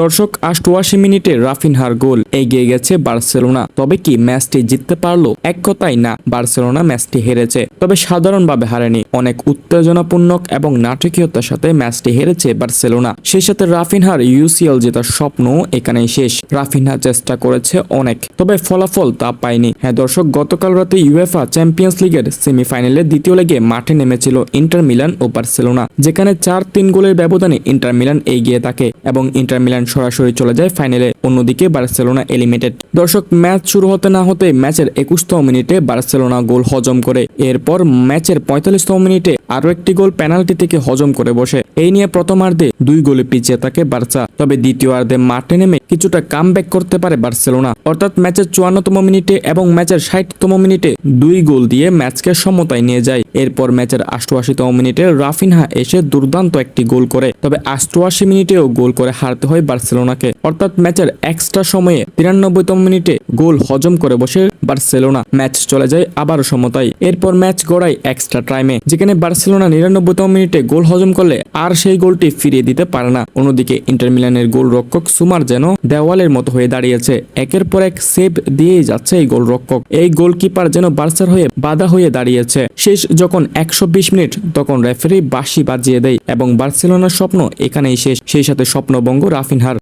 দর্শক আষ্টআশি মিনিটে রাফিনহার গোল এগিয়ে গেছে বার্সেলোনা। তবে কি ম্যাচটি জিততে পারল? এক কথাই না, বার্সেলোনা ম্যাচটি হেরেছে। তবে সাধারণভাবে হারেনি। অনেক উত্তেজনাপূর্ণ এবং নাটকীয়তার সাথে ম্যাচটি হেরেছে বার্সেলোনা। সেই সাথে রাফিনহার ইউসিএল জেতার স্বপ্ন এখানেই শেষ। রাফিনহা চেষ্টা করেছে অনেক, তবে ফলাফল তা পায়নি। হ্যাঁ দর্শক, গতকাল রাতে ইউএফা চ্যাম্পিয়ন্স লিগের সেমিফাইনালের দ্বিতীয় লেগে মাঠে নেমেছিল ইন্টার মিলান ও বার্সেলোনা, যেখানে চার তিন গোলের ব্যবধানে ইন্টার মিলান এগিয়ে থাকে এবং ইন্টার মিলান সরাসরি চলে যায় ফাইনালে। অন্যদিকে বার্সেলোনা এলিমিটেড দর্শক, ম্যাচ শুরু হতে না হতে ম্যাচের একুশতম মিনিটে বার্সেলোনা গোল হজম করে। এরপর ম্যাচের পঁয়তাল্লিশতম মিনিটে আরও একটি গোল পেনাল্টি থেকে হজম করে বসে। এই নিয়ে প্রথমার্ধে দুই গোলে পিছিয়ে থাকে বার্সা। তবে দ্বিতীয়ার্ধে মাঠে নেমে কিছুটা কাম করতে পারে বার্সেলোনা। অর্থাৎ ম্যাচের চুয়ান্নতম মিনিটে এবং ম্যাচের ষাটতম মিনিটে দুই গোল দিয়ে ম্যাচকে সমতায় নিয়ে যায়। এরপর ম্যাচের অষ্টআশিতম মিনিটে রাফিনহা এসে দুর্দান্ত একটি গোল করে। তবে অষ্টআশি মিনিটেও গোল করে হারতে হয় বার্সেলোনাকে। অর্থাৎ ম্যাচের এক্সট্রা সময়ে তিরানব্বইতম মিনিটে গোল হজম করে বসে বার্সেলোনা। ম্যাচ চলে যায় আবারও সমতায়। এরপর ম্যাচ গড়ায় এক্সট্রা টাইমে যেখানে বার্সেলোনা নিরানব্বইতম মিনিটে গোল হজম করলে আর সেই গোলটি ফিরিয়ে দিতে পারে না। অন্যদিকে ইন্টার মিলানের গোল রক্ষক সুমার যেন দেওয়ালের মতো হয়ে দাঁড়িয়েছে। একের পর এক সেভ দিয়ে যাচ্ছে এই গোল রক্ষক এই গোলকিপার যেন বার্সার হয়ে বাধা হয়ে দাঁড়িয়েছে। শেষ যখন একশো বিশ মিনিট, তখন রেফারি বাঁশি বাজিয়ে দেয় এবং বার্সেলোনার স্বপ্ন এখানেই শেষ। সেই সাথে স্বপ্নবঙ্গ রাফিনহার।